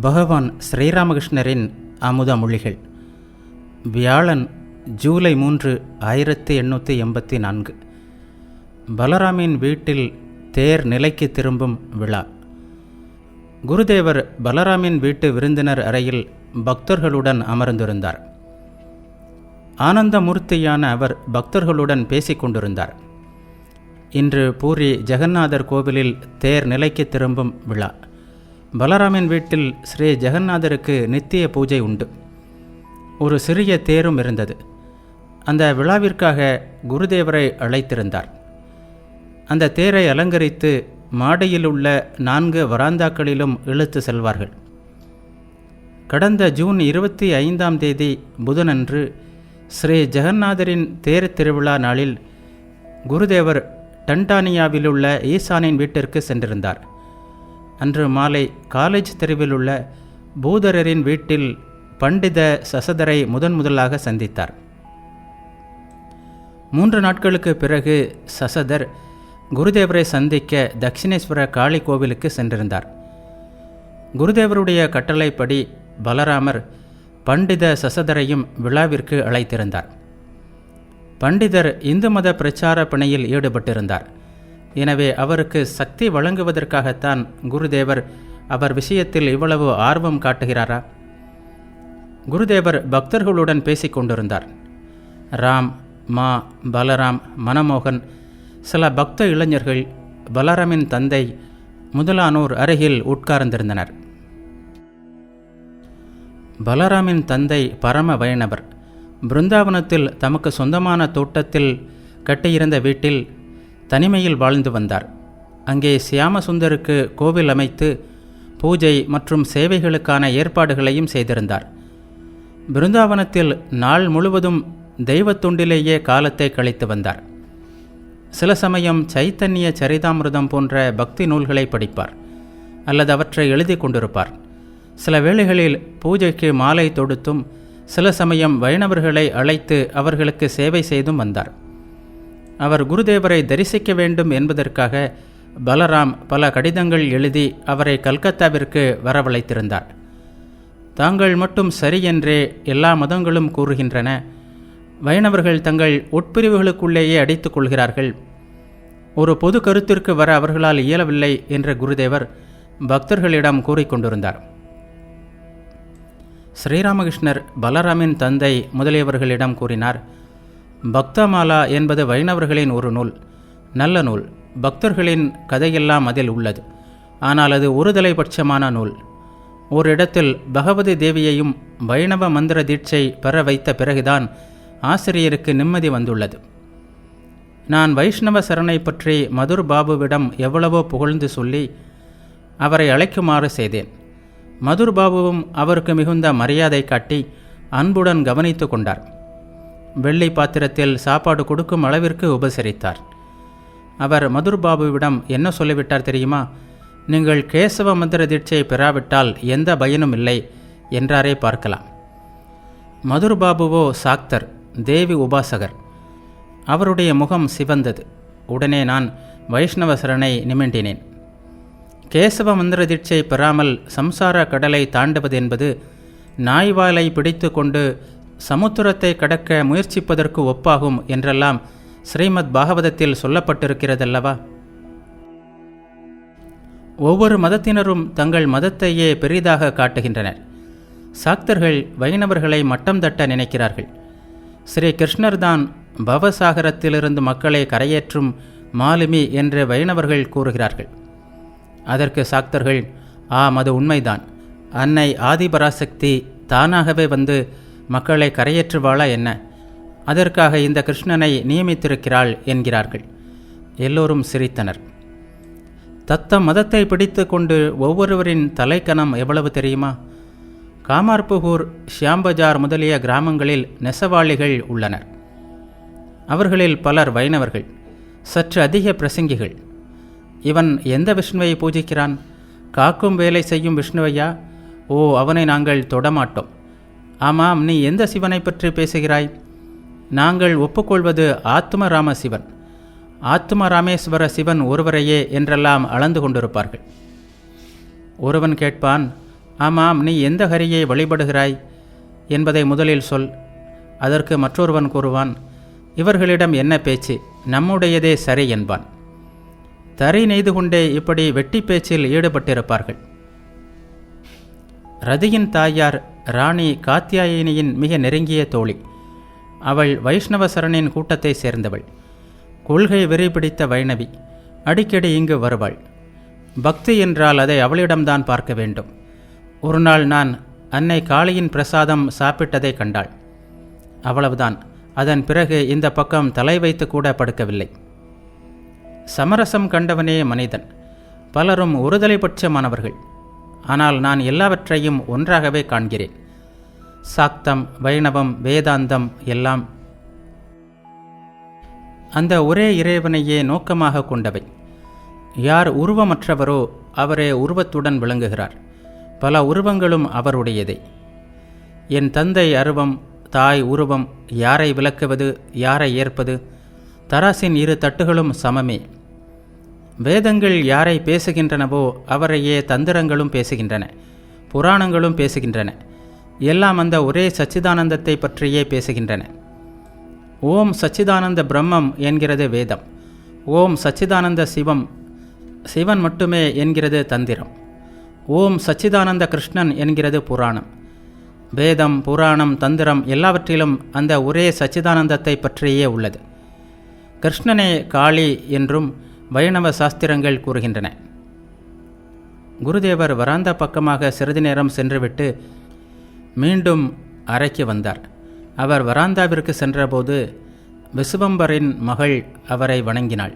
பகவான் ஸ்ரீராமகிருஷ்ணரின் அமுத மொழிகள். வியாழன் ஜூலை மூன்று ஆயிரத்தி எண்ணூற்றி எண்பத்தி நான்கு. பலராமின் வீட்டில் தேர் நிலைக்கு திரும்பும் விழா. குருதேவர் பலராமின் வீட்டு விருந்தினர் அறையில் பக்தர்களுடன் அமர்ந்திருந்தார். ஆனந்தமூர்த்தியான அவர் பக்தர்களுடன் பேசிக் கொண்டிருந்தார். இன்று பூரி ஜெகநாதர் கோவிலில் தேர் நிலைக்கு திரும்பும் விழா. பலராமின் வீட்டில் ஸ்ரீ ஜெகநாதருக்கு நித்திய பூஜை உண்டு. ஒரு சிறிய தேரும் இருந்தது. அந்த விழாவிற்காக குருதேவரை அழைத்திருந்தார். அந்த தேரை அலங்கரித்து மாடியில் உள்ள நான்கு வராந்தாக்களிலும் இழுத்து செல்வார்கள். கடந்த ஜூன் இருபத்தி ஐந்தாம் தேதி புதனன்று ஸ்ரீ ஜெகநாதரின் தேர் திருவிழா நாளில் குருதேவர் டன்டானியாவிலுள்ள ஈசானின் வீட்டிற்கு சென்றிருந்தார். அன்று மாலை காலேஜ் தெருவில் உள்ள பூதரரின் வீட்டில் பண்டித சசதரை முதன் முதலாக சந்தித்தார். மூன்று நாட்களுக்கு பிறகு சசதர் குருதேவரை சந்திக்க தட்சிணேஸ்வர காளி கோவிலுக்கு சென்றிருந்தார். குருதேவருடைய கட்டளைப்படி பலராமர் பண்டித சசதரையும் விழாவிற்கு அழைத்திருந்தார். பண்டிதர் இந்து மத பிரச்சார பணியில் ஈடுபட்டிருந்தார். எனவே அவருக்கு சக்தி வழங்குவதற்காகத்தான் குருதேவர் அவர் விஷயத்தில் இவ்வளவு ஆர்வம் காட்டுகிறாரா? குருதேவர் பக்தர்களுடன் பேசிக் கொண்டிருந்தார். ராம் மா பலராம் மனமோகன் சில பக்த இளைஞர்கள் பலராமின் தந்தை முதலானோர் அருகில் உட்கார்ந்திருந்தனர். பலராமின் தந்தை பரம வைணவர் பிருந்தாவனத்தில் தமக்கு சொந்தமான தோட்டத்தில் கட்டியிருந்த வீட்டில் தனிமையில் வாழ்ந்து வந்தார். அங்கே சியாமசுந்தருக்கு கோவில் அமைத்து பூஜை மற்றும் சேவைகளுக்கான ஏற்பாடுகளையும் செய்திருந்தார். பிருந்தாவனத்தில் நாள் முழுவதும் தெய்வத்துண்டிலேயே காலத்தை கழித்து வந்தார். சில சமயம் சைத்தன்ய சரிதாமிருதம் போன்ற பக்தி நூல்களை படிப்பார் அல்லது அவற்றை எழுதி கொண்டிருப்பார். சில வேளைகளில் பூஜைக்கு மாலை தொடுத்தும் சில சமயம் வைணவர்களை அழைத்து அவர்களுக்கு சேவை செய்தும் வந்தார். அவர் குருதேவரை தரிசிக்க வேண்டும் என்பதற்காக பலராம் பல கடிதங்கள் எழுதி அவரை கல்கத்தாவிற்கு வரவழைத்திருந்தார். தாங்கள் மட்டும் சரி என்றே எல்லா மதங்களும் கூறுகின்றன. வைணவர்கள் தங்கள் உட்பிரிவுகளுக்குள்ளேயே அடித்துக் கொள்கிறார்கள். ஒரு பொது கருத்திற்கு வர அவர்களால் இயலவில்லை என்ற குருதேவர் பக்தர்களிடம் கூறிக்கொண்டிருந்தார் ஸ்ரீராமகிருஷ்ணர் பலராமின் தந்தை முதலியவர்களிடம் கூறினார் பக்தமாலா என்பது வைணவர்களின் ஒரு நூல். நல்ல நூல். பக்தர்களின் கதையெல்லாம் அதில் உள்ளது. ஆனால் அது ஒருதலை பட்சமான நூல். ஓரிடத்தில் பகவதி தேவியையும் வைணவ மந்திர தீட்சை பெற வைத்த பிறகுதான் ஆசிரியருக்கு நிம்மதி வந்துள்ளது. நான் வைஷ்ணவ சரணை பற்றி மதுர் பாபுவிடம் எவ்வளவோ புகழ்ந்து சொல்லி அவரை அழைக்குமாறு செய்தேன். மதுர் பாபுவும் அவருக்கு மிகுந்த மரியாதை காட்டி அன்புடன் கவனித்து கொண்டார். வெள்ளி பாத்திரத்தில் சாப்பாடு கொடுக்கும் அளவிற்கு உபசரித்தார். அவர் மதுர் பாபுவிடம் என்ன சொல்லிவிட்டார் தெரியுமா? நீங்கள் கேசவ மந்திர தீட்சை பெறாவிட்டால் எந்த பயனும் இல்லை என்றாரே பார்க்கலாம். மதுர் பாபுவோ சாக்தர் தேவி உபாசகர். அவருடைய முகம் சிவந்தது. உடனே நான் வைஷ்ணவ சரணை நிமிண்டினேன். கேசவ மந்திர தீட்சை பெறாமல் சம்சார கடலை தாண்டுவது என்பது நாய்வாலை பிடித்து கொண்டு சமுத்திரத்தை கடக்க முயற்சிப்பதற்கு ஒப்பாகும் என்றெல்லாம் ஸ்ரீமத் பாகவதத்தில் சொல்லப்பட்டிருக்கிறதல்லவா? ஒவ்வொரு மதத்தினரும் தங்கள் மதத்தையே பெரிதாக காட்டுகின்றனர். சாக்தர்கள் வைணவர்களை மட்டம் தட்ட நினைக்கிறார்கள். ஸ்ரீ கிருஷ்ணர் தான் பவசாகரத்திலிருந்து மக்களை கரையேற்றும் மாலுமி என்று வைணவர்கள் கூறுகிறார்கள். அதற்கு சாக்தர்கள் ஆம் அது உண்மைதான். அன்னை ஆதிபராசக்தி தானாகவே வந்து மக்களை கரையேற்றுவாளா என்ன? அதற்காக இந்த கிருஷ்ணனை நியமித்திருக்கிறாள் என்கிறார்கள். எல்லோரும் சிரித்தனர். தத்தம் மதத்தை பிடித்து கொண்டு ஒவ்வொருவரின் தலைக்கணம் எவ்வளவு தெரியுமா? காமார்புகூர் ஷியாம்பஜார் முதலிய கிராமங்களில் நெசவாளிகள் உள்ளனர். அவர்களில் பலர் வைணவர்கள் சற்று அதிக பிரசங்கிகள். இவன் எந்த விஷ்ணுவை பூஜிக்கிறான்? காக்கும் வேலை செய்யும் விஷ்ணுவையா? ஓ அவனை நாங்கள் தொடமாட்டோம். ஆமாம் நீ எந்த சிவனை பற்றி பேசுகிறாய்? நாங்கள் ஒப்புக்கொள்வது ஆத்மராம சிவன். ஆத்ம ராமேஸ்வர சிவன் ஒருவரையே என்றெல்லாம் அளந்து கொண்டிருப்பார்கள். ஒருவன் கேட்பான் ஆமாம் நீ எந்த ஹரியை வழிபடுகிறாய்? என்பதை முதலில் சொல். அதற்கு மற்றொருவன் கூறுவான் இவர்களிடம் என்ன பேச்சு? நம்முடையதே சரி என்பான். தறி நெய்து கொண்டே இப்படி வெட்டி பேச்சில் ஈடுபட்டிருப்பார்கள். ரதியின் தாயார் ராணி காத்தியாயினியின் மிக நெருங்கிய தோழி. அவள் வைஷ்ணவ சரணின் கூட்டத்தை சேர்ந்தவள். கொள்கை வெறி பிடித்த வைணவி. அடிக்கடி இங்கு வருவாள். பக்தி என்றால் அதை அவளிடம்தான் பார்க்க வேண்டும். ஒரு நாள் நான் அன்னை காளியின் பிரசாதம் சாப்பிட்டதை கண்டாள். அவ்வளவுதான். அதன் பிறகு இந்த பக்கம் தலை வைத்து கூட படுக்கவில்லை. சமரசம் கண்டவனே மனிதன். பலரும் ஒருதலைபட்சமானவர்கள். ஆனால் நான் எல்லாவற்றையும் ஒன்றாகவே காண்கிறேன். சாக்தம் வைணவம் வேதாந்தம் எல்லாம் அந்த ஒரே இறைவனையே நோக்கமாக கொண்டவை. யார் உருவமற்றவரோ அவரே உருவத்துடன் விளங்குகிறார். பல உருவங்களும் அவருடையதே. என் தந்தை அருவம் தாய் உருவம் யாரை விளக்குவது யாரை ஏற்பது தராசின் இரு தட்டுகளும் சமமே. வேதங்கள் யாரை பேசுகின்றனவோ அவரையே தந்திரங்களும் பேசுகின்றன புராணங்களும் பேசுகின்றன. எல்லாம் அந்த ஒரே சச்சிதானந்தத்தை பற்றியே பேசுகின்றன. ஓம் சச்சிதானந்த பிரம்மம் என்கிறது வேதம். ஓம் சச்சிதானந்த சிவம் சிவன் மட்டுமே என்கிறது தந்திரம். ஓம் சச்சிதானந்த கிருஷ்ணன் என்கிறது புராணம். வேதம் புராணம் தந்திரம் எல்லாவற்றிலும் அந்த ஒரே சச்சிதானந்தத்தை பற்றியே உள்ளது. கிருஷ்ணனே காளி என்றும் வைணவ சாஸ்திரங்கள் கூறுகின்றன. குருதேவர் வராந்தா பக்கமாக சிறிது நேரம் சென்றுவிட்டு மீண்டும் அறைக்கு வந்தார். அவர் வராந்தாவிற்கு சென்றபோது விசுவம்பரின் மகள் அவரை வணங்கினாள்.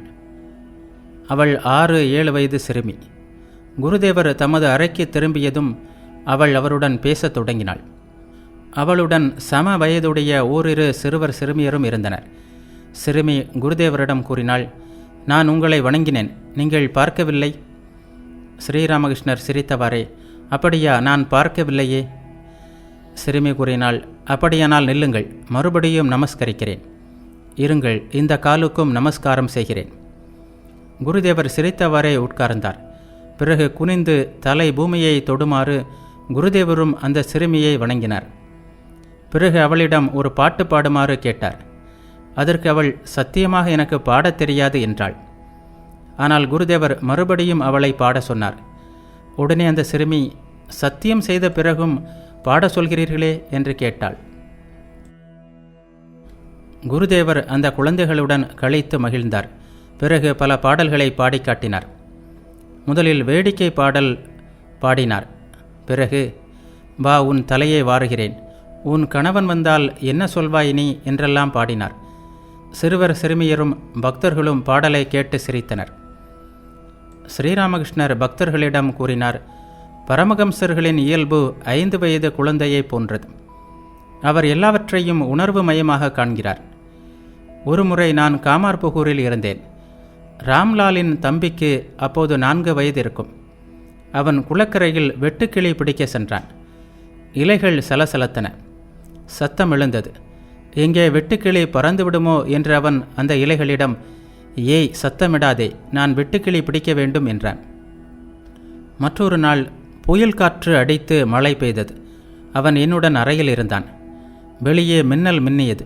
அவள் ஆறு ஏழு வயது சிறுமி. குருதேவர் தமது அறைக்கு திரும்பியதும் அவள் அவருடன் பேசத் தொடங்கினாள். அவளுடன் சம வயதுடைய ஓரிரு சிறுவர் சிறுமியரும் இருந்தனர். சிறுமி குருதேவரிடம் கூறினாள் நான் உங்களை வணங்கினேன். நீங்கள் பார்க்கவில்லை? ஸ்ரீராமகிருஷ்ணர் சிரித்தவாறே அப்படியா நான் பார்க்கவில்லையே. சிறுமி கூறினால் அப்படியானால் நில்லுங்கள் மறுபடியும் நமஸ்கரிக்கிறேன். இருங்கள் இந்த காலுக்கும் நமஸ்காரம் செய்கிறேன். குருதேவர் சிரித்தவாறே உட்கார்ந்தார். பிறகு குனிந்து தலை பூமியை தொடுமாறு குருதேவரும் அந்த சிறுமியை வணங்கினார். பிறகு அவளிடம் ஒரு பாட்டு பாடுமாறு கேட்டார். அதற்கு அவள் சத்தியமாக எனக்கு பாடத் தெரியாது என்றாள். ஆனால் குருதேவர் மறுபடியும் அவளை பாட சொன்னார். உடனே அந்த சிறுமி சத்தியம் செய்த பிறகும் பாட சொல்கிறீர்களே என்று கேட்டாள். குருதேவர் அந்த குழந்தைகளுடன் கழித்து மகிழ்ந்தார். பிறகு பல பாடல்களை பாடி காட்டினார். முதலில் வேடிக்கை பாடல் பாடினார். பிறகு வா உன் தலையை வாருகிறேன். உன் கணவன் வந்தால் என்ன சொல்வாய் நீ? என்றெல்லாம் பாடினார். சிறுவர் சிறுமியரும் பக்தர்களும் பாடலை கேட்டு சிரித்தனர். ஸ்ரீராமகிருஷ்ணர் பக்தர்களிடம் கூறினார் பரமகம்சர்களின் இயல்பு ஐந்து வயது குழந்தையைப் போன்றது. அவர் எல்லாவற்றையும் உணர்வு மயமாக காண்கிறார். ஒருமுறை நான் காமார்புகூரில் இருந்தேன். ராம்லாலின் தம்பிக்கு அப்போது நான்கு வயது இருக்கும். அவன் குளக்கரையில் வெட்டுக்கிளி பிடிக்க சென்றான். இலைகள் சலசலத்தன. சத்தம் எழுந்தது. எங்கே வெட்டுக்கிளி பறந்து விடுமோ என்று அவன் அந்த இலைகளிடம் ஏய் சத்தமிடாதே நான் வெட்டுக்கிளி பிடிக்க வேண்டும் என்றான். மற்றொரு நாள் புயல் காற்று அடித்து மழை பெய்தது. அவன் என்னுடன் அறையில் இருந்தான். வெளியே மின்னல் மின்னியது.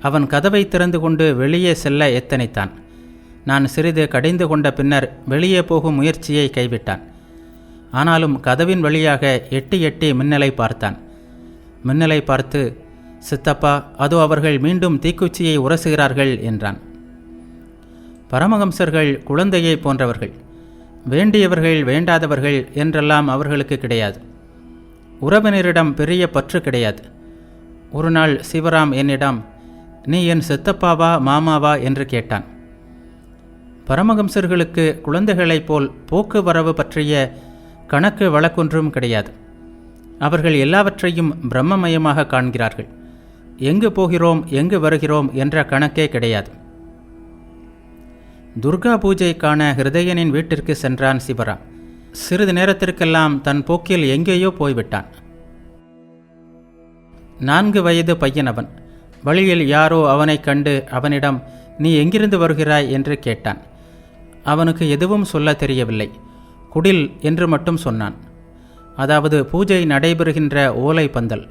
அவன் கதவை திறந்து கொண்டு வெளியே செல்ல எத்தனைத்தான். நான் சிறிது கடிந்து கொண்ட பின்னர் வெளியே போகும் முயற்சியை கைவிட்டான். ஆனாலும் கதவின் வழியாக எட்டி எட்டி மின்னலை பார்த்தான். மின்னலை பார்த்து சித்தப்பா அதோ அவர்கள் மீண்டும் தீக்குச்சியை உரசுகிறார்கள் என்றான். பரமஹம்சர்கள் குழந்தையை போன்றவர்கள் வேண்டியவர்கள் வேண்டாதவர்கள் என்றெல்லாம் அவர்களுக்கு கிடையாது. உறவினரிடம் பெரிய பற்று கிடையாது. ஒரு நாள் சிவராம் என்னிடம் நீ என் சித்தப்பாவா மாமாவா? என்று கேட்டான். பரமஹம்சர்களுக்கு குழந்தைகளைப் போல் போக்குவரவு பற்றிய கணக்கு வழக்கொன்றும் கிடையாது. அவர்கள் எல்லாவற்றையும் பிரம்மமயமாக காண்கிறார்கள். எங்கு போகிறோம் எங்கு வருகிறோம் என்ற கணக்கே கிடையாது. துர்கா பூஜைக்கான ஹிருதயனின் வீட்டிற்கு சென்றான் சிவராம். சிறிது நேரத்திற்கெல்லாம் தன் போக்கில் எங்கேயோ போய்விட்டான். நான்கு வயது பையனவன். வழியில் யாரோ அவனைக் கண்டு அவனிடம் நீ எங்கிருந்து வருகிறாய்? என்று கேட்டான். அவனுக்கு எதுவும் சொல்ல தெரியவில்லை. குடில் என்று மட்டும் சொன்னான். அதாவது பூஜை நடைபெறுகின்ற ஓலை பந்தல்.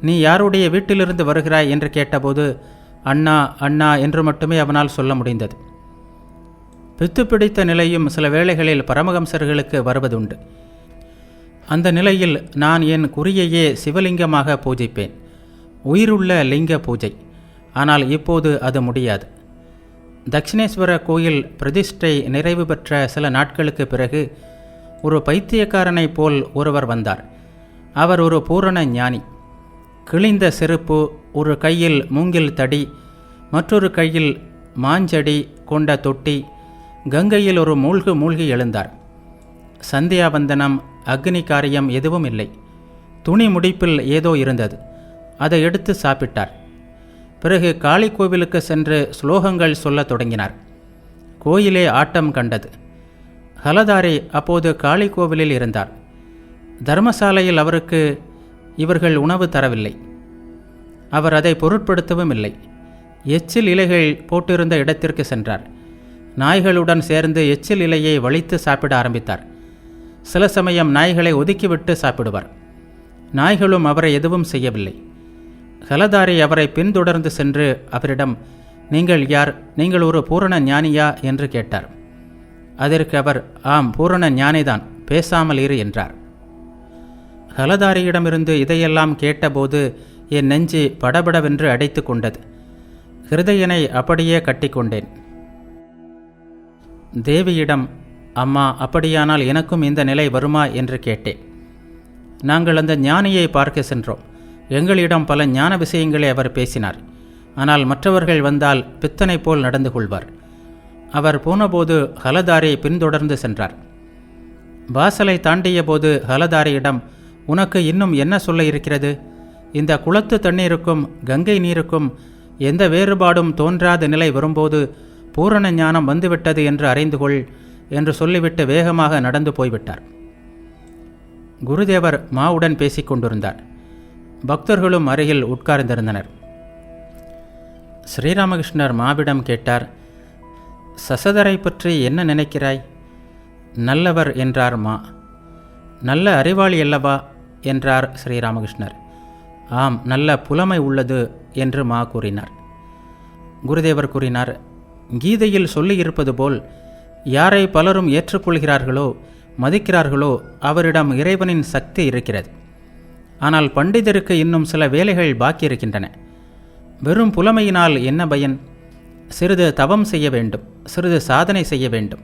நீ யாருடைய வீட்டிலிருந்து வருகிறாய் என்று கேட்டபோது அண்ணா அண்ணா என்று மட்டுமே அவனால் சொல்ல முடிந்தது. பித்து பிடித்த நிலையும் சில வேளைகளில் பரமஹம்சர்களுக்கு வருவதுண்டு. அந்த நிலையில் நான் என் குறியையே சிவலிங்கமாக பூஜிப்பேன். உயிருள்ள லிங்க பூஜை. ஆனால் இப்போது அது முடியாது. தட்சிணேஸ்வர கோயில் பிரதிஷ்டை நிறைவு பெற்ற சில நாட்களுக்கு பிறகு ஒரு பைத்தியக்காரனைப் போல் ஒருவர் வந்தார். அவர் ஒரு பூரண ஞானி. கிழிந்த செருப்பு ஒரு கையில் மூங்கில் தடி மற்றொரு கையில் மாஞ்சடி கொண்ட தொட்டி கங்கையில் ஒரு மூழ்கு மூழ்கி எழுந்தார். சந்தியாவந்தனம் அக்னி காரியம் எதுவும் இல்லை. துணி முடிப்பில் ஏதோ இருந்தது. அதை எடுத்து சாப்பிட்டார். பிறகு காளி கோவிலுக்கு சென்று ஸ்லோகங்கள் சொல்லத் தொடங்கினார். கோயிலே ஆட்டம் கண்டது. ஹலதாரி அப்போது காளி கோவிலில் இருந்தார். தர்மசாலையில் அவருக்கு இவர்கள் உணவு தரவில்லை. அவர் அதை பொருட்படுத்தவும் இல்லை. எச்சில் இலைகள் போட்டிருந்த இடத்திற்கு சென்றார். நாய்களுடன் சேர்ந்து எச்சில் இலையை வலித்து சாப்பிட ஆரம்பித்தார். சில சமயம் நாய்களை ஒதுக்கிவிட்டு சாப்பிடுவார். நாய்களும் அவரை எதுவும் செய்யவில்லை. ஹலதாரி அவரை பின்தொடர்ந்து சென்று அவரிடம் நீங்கள் யார்? நீங்கள் ஒரு பூரண ஞானியா? என்று கேட்டார். அதற்கு அவர் ஆம் பூரண ஞானிதான். பேசாமல் இரு என்றார். ஹலதாரியிடமிருந்து இதையெல்லாம் கேட்டபோது என் நெஞ்சு படபடவென்று அடைத்து கொண்டது. ஹிருதயனை அப்படியே கட்டிக்கொண்டேன். தேவியிடம் அம்மா அப்படியானால் எனக்கும் இந்த நிலை வருமா? என்று கேட்டேன். நாங்கள் அந்த ஞானியை பார்க்க சென்றோம். எங்களிடம் பல ஞான விஷயங்களை அவர் பேசினார். ஆனால் மற்றவர்கள் வந்தால் பித்தனை போல் நடந்து கொள்வார். அவர் போனபோது ஹலதாரி பின்தொடர்ந்து சென்றார். வாசலை தாண்டிய போது ஹலதாரியிடம் உனக்கு இன்னும் என்ன சொல்ல இருக்கிறது? இந்த குளத்து தண்ணீருக்கும் கங்கை நீருக்கும் எந்த வேறுபாடும் தோன்றாத நிலை வரும்போது பூரண ஞானம் வந்துவிட்டது என்று அறிந்து கொள் என்று சொல்லிவிட்டு வேகமாக நடந்து போய்விட்டார். குருதேவர் மாவுடன் பேசிக் கொண்டிருந்தார். பக்தர்களும் அருகில் உட்கார்ந்திருந்தனர். ஸ்ரீராமகிருஷ்ணர் மாவிடம் கேட்டார் சசதரை பற்றி என்ன நினைக்கிறாய்? நல்லவர் என்றார் மா. நல்ல அறிவாளி அல்லவா? என்றார் ஸ்ரீராமகிருஷ்ணர். ஆம் நல்ல புலமை உள்ளது என்று மா கூறினார். குருதேவர் கூறினார் கீதையில் சொல்லியிருப்பது போல் யாரை பலரும் ஏற்றுக்கொள்கிறார்களோ மதிக்கிறார்களோ அவரிடம் இறைவனின் சக்தி இருக்கிறது. ஆனால் பண்டிதருக்கு இன்னும் சில வேலைகள் பாக்கி இருக்கின்றன. வெறும் புலமையினால் என்ன பயன்? சிறிது தவம் செய்ய வேண்டும் சிறிது சாதனை செய்ய வேண்டும்.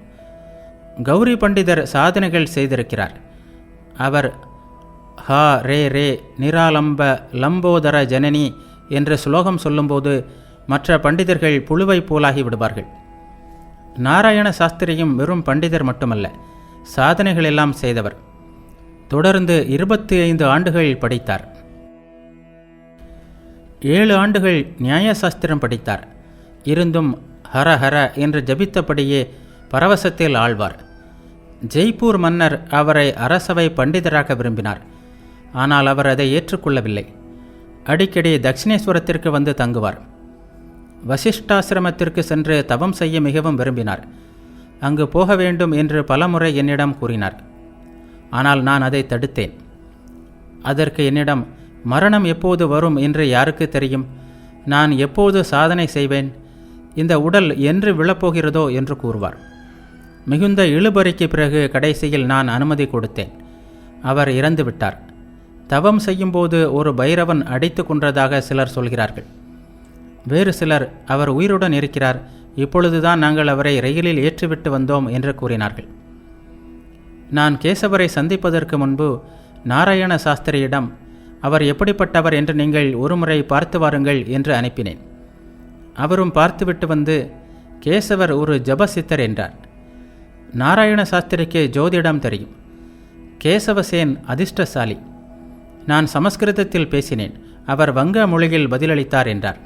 கௌரி பண்டிதர் சாதனைகள் செய்திருக்கிறார். அவர் ஹா ரே ரே நிராலம்ப லம்போதர ஜனனி என்ற ஸ்லோகம் சொல்லும்போது மற்ற பண்டிதர்கள் புழுவை போலாகி விடுவார்கள். நாராயண சாஸ்திரியும் வெறும் பண்டிதர் மட்டுமல்ல சாதனைகள் எல்லாம் செய்தவர். தொடர்ந்து இருபத்தி ஐந்து ஆண்டுகள் படித்தார். ஏழு ஆண்டுகள் நியாயசாஸ்திரம் படித்தார். இருந்தும் ஹர ஹர என்று ஜபித்தபடியே பரவசத்தில் ஆழ்வார். ஜெய்ப்பூர் மன்னர் அவரை அரசவை பண்டிதராக விரும்பினார். ஆனால் அவர் அதை ஏற்றுக்கொள்ளவில்லை. அடிக்கடி தட்சிணேஸ்வரத்திற்கு வந்து தங்குவார். வசிஷ்டாசிரமத்திற்கு சென்று தவம் செய்ய மிகவும் விரும்பினார். அங்கு போக வேண்டும் என்று பலமுறை என்னிடம் கூறினார். ஆனால் நான் அதை தடுத்தேன். அதற்கு என்னிடம் மரணம் எப்போது வரும் என்று யாருக்கு தெரியும்? நான் எப்போது சாதனை செய்வேன்? இந்த உடல் என்று விழப்போகிறதோ? என்று கூறுவார். மிகுந்த இழுபறிக்கு பிறகு கடைசியில் நான் அனுமதி கொடுத்தேன். அவர் இறந்துவிட்டார். தவம் செய்யும்போது ஒரு பைரவன் அடைத்து கொன்றதாக சிலர் சொல்கிறார்கள். வேறு சிலர் அவர் உயிருடன் இருக்கிறார். இப்பொழுதுதான் நாங்கள் அவரை ரயிலில் ஏற்றிவிட்டு வந்தோம் என்று கூறினார்கள். நான் கேசவரை சந்திப்பதற்கு முன்பு நாராயண சாஸ்திரியிடம் அவர் எப்படிப்பட்டவர் என்று நீங்கள் ஒருமுறை பார்த்து வாருங்கள் என்று அனுப்பினேன். அவரும் பார்த்துவிட்டு வந்து கேசவர் ஒரு ஜபசித்தர் என்றார். நாராயண சாஸ்திரிக்கு ஜோதிடம் தெரியும். கேசவசேன் அதிர்ஷ்டசாலி. நான் சமஸ்கிருதத்தில் பேசினேன். அவர் வங்க மொழியில் பதிலளித்தார் என்றார்.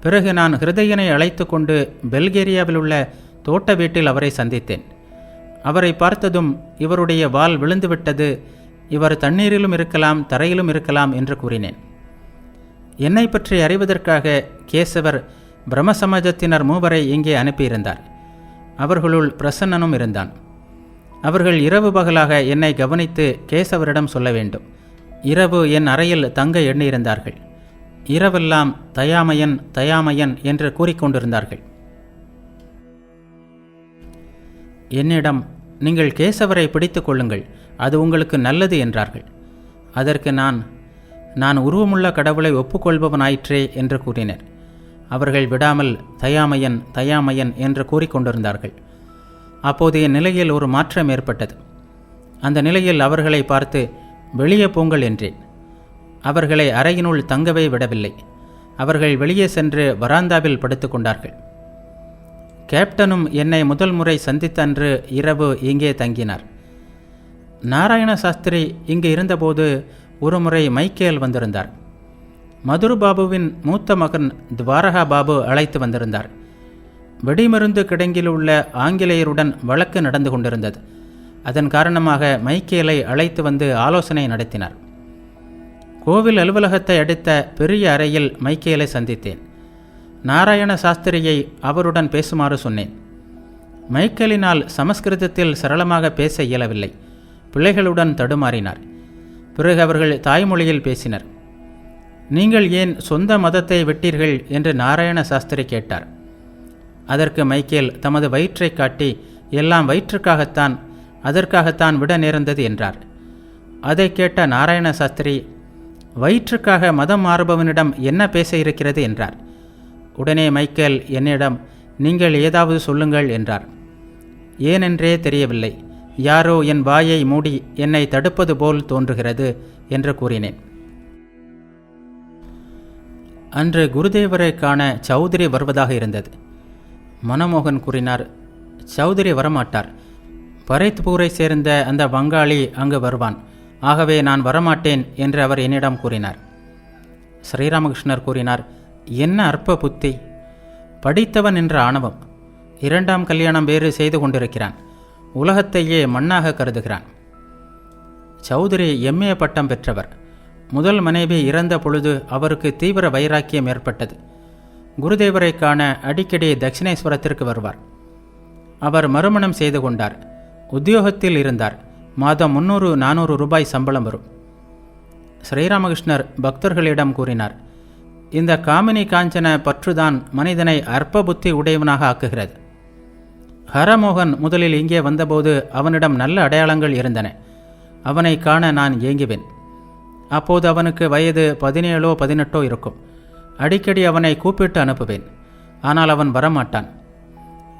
பிறகு நான் ஹிருதயனை அழைத்து கொண்டு பெல்கேரியாவில் உள்ள தோட்ட வீட்டில் அவரை சந்தித்தேன். அவரை பார்த்ததும் இவருடைய வால் விழுந்துவிட்டது இவர் தண்ணீரிலும் இருக்கலாம் தரையிலும் இருக்கலாம் என்று கூறினேன். என்னை பற்றி அறிவதற்காக கேசவர் பிரம்ம சமாஜத்தினர் மூவரை இங்கே அனுப்பியிருந்தார். அவர்களுள் பிரசன்னனும் இருந்தான். அவர்கள் இரவு பகலாக என்னை கவனித்து கேசவரிடம் சொல்ல வேண்டும். இரவு என் அறையில் தங்க எண்ணியிருந்தார்கள். இரவெல்லாம் தயாமயன் தயாமயன் என்று கூறிக்கொண்டிருந்தார்கள். என்னிடம் நீங்கள் கேசவரை பிடித்து கொள்ளுங்கள் அது உங்களுக்கு நல்லது என்றார்கள். அதற்கு நான் நான் உருவமுள்ள கடவுளை ஒப்புக்கொள்பவனாயிற்றே என்று கூறினர். அவர்கள் விடாமல் தயாமயன் தயாமயன் என்று கூறிக்கொண்டிருந்தார்கள். அப்போது என் நிலையில் ஒரு மாற்றம் ஏற்பட்டது. அந்த நிலையில் அவர்களை பார்த்து வெளியே போங்கள் என்றேன். அவர்களை அறையினுள் தங்கவே விடவில்லை. அவர்கள் வெளியே சென்று வராந்தாவில் படுத்து கொண்டார்கள். கேப்டனும் என்னை முதல் முறை சந்தித்த அன்று இரவு இங்கே தங்கினார். நாராயண சாஸ்திரி இங்கு இருந்தபோது ஒருமுறை மைக்கேல் வந்திருந்தார். மதுரு பாபுவின் மூத்த மகன் துவாரகா பாபு அழைத்து வந்திருந்தார். வெடிமருந்து கிடங்கில் உள்ள ஆங்கிலேயருடன் வழக்கு நடந்து கொண்டிருந்தது. அதன் காரணமாக மைக்கேலை அழைத்து வந்து ஆலோசனை நடத்தினார். கோவில் அலுவலகத்தை அடுத்த பெரிய அறையில் மைக்கேலை சந்தித்தேன். நாராயண சாஸ்திரியை அவருடன் பேசுமாறு சொன்னேன். மைக்கேலினால் சமஸ்கிருதத்தில் சரளமாக பேச இயலவில்லை. பிள்ளைகளுடன் தடுமாறினார். பிறகு அவர்கள் தாய்மொழியில் பேசினர். நீங்கள் ஏன் சொந்த மதத்தை விட்டீர்கள்? என்று நாராயண சாஸ்திரி கேட்டார். அதற்கு மைக்கேல் தமது வயிற்றை காட்டி எல்லாம் வயிற்றுக்காகத்தான் அதற்காகத்தான் விட நேர்ந்தது என்றார். அதை கேட்ட நாராயண சாஸ்திரி வயிற்றுக்காக மதம் மாறுபவனிடம் என்ன பேச இருக்கிறது என்றார். உடனே மைக்கேல் என்னிடம் நீங்கள் ஏதாவது சொல்லுங்கள் என்றார். ஏனென்றே தெரியவில்லை. யாரோ என் வாயை மூடி என்னை தடுப்பது போல் தோன்றுகிறது என்று கூறினேன். அன்று குருதேவரை காண சௌத்ரி வருவதாக இருந்தது. மனமோகன் கூறினார் சௌத்ரி வரமாட்டார். பரைத்பூரை சேர்ந்த அந்த வங்காளி அங்கு வருவான். ஆகவே நான் வரமாட்டேன் என்று அவர் என்னிடம் கூறினார். ஸ்ரீராமகிருஷ்ணர் கூறினார் என்ன அற்ப புத்தி! படித்தவன் என்ற ஆணவம். இரண்டாம் கல்யாணம் வேறு செய்து கொண்டிருக்கிறான். உலகத்தையே மண்ணாக கருதுகிறான். சௌதரி எம்ஏ பட்டம் பெற்றவர். முதல் மனைவி இறந்த பொழுது அவருக்கு தீவிர வைராக்கியம் ஏற்பட்டது. குருதேவரை காண அடிக்கடி தட்சிணேஸ்வரத்திற்கு வருவார். அவர் மறுமணம் செய்து கொண்டார். உத்தியோகத்தில் இருந்தார். மாதம் முன்னூறு நானூறு ரூபாய் சம்பளம் வரும். ஸ்ரீராமகிருஷ்ணர் பக்தர்களிடம் கூறினார் இந்த காமினி காஞ்சன பற்றுதான் மனிதனை அற்ப புத்தி உடையவனாக ஆக்குகிறது. ஹரமோகன் முதலில் இங்கே வந்தபோது அவனிடம் நல்ல அடையாளங்கள் இருந்தன. அவனை காண நான் ஏங்குவேன். அப்போது அவனுக்கு வயது பதினேழோ பதினெட்டோ இருக்கும். அடிக்கடி அவனை கூப்பிட்டு அனுப்புவேன். ஆனால் அவன் வரமாட்டான்.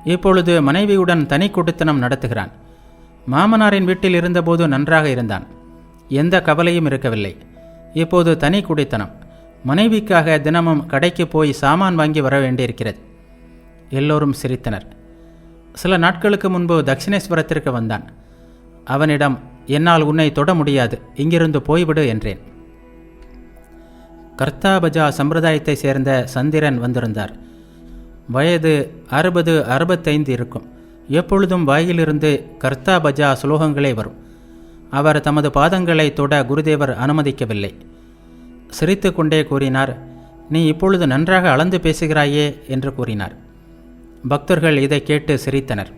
இப்பொழுது மனைவியுடன் தனி குடித்தனம் நடத்துகிறான். மாமனாரின் வீட்டில் இருந்தபோது நன்றாக இருந்தான். எந்த கவலையும் இருக்கவில்லை. இப்போது தனி குடித்தனம். மனைவிக்காக தினமும் கடைக்கு போய் சாமான் வாங்கி வர வேண்டியிருக்கிறது. எல்லோரும் சிரித்தனர். சில நாட்களுக்கு முன்பு தட்சிணேஸ்வரத்திற்கு வந்தான். அவனிடம் என்னால் உன்னை தொட முடியாது. இங்கிருந்து போய்விடு என்றேன். கர்த்தாபஜா சம்பிரதாயத்தை சேர்ந்த சந்திரன் வந்திருந்தார். வயது அறுபது அறுபத்தைந்து இருக்கும். எப்பொழுதும் வாயிலிருந்து கர்த்தாபஜா சுலோகங்களே வரும். அவர் தமது பாதங்களை தொட குருதேவர் அனுமதிக்கவில்லை. சிரித்து கொண்டே கூறினார் நீ இப்பொழுது நன்றாக அளந்து பேசுகிறாயே என்று கூறினார். பக்தர்கள் இதை கேட்டு சிரித்தனர்.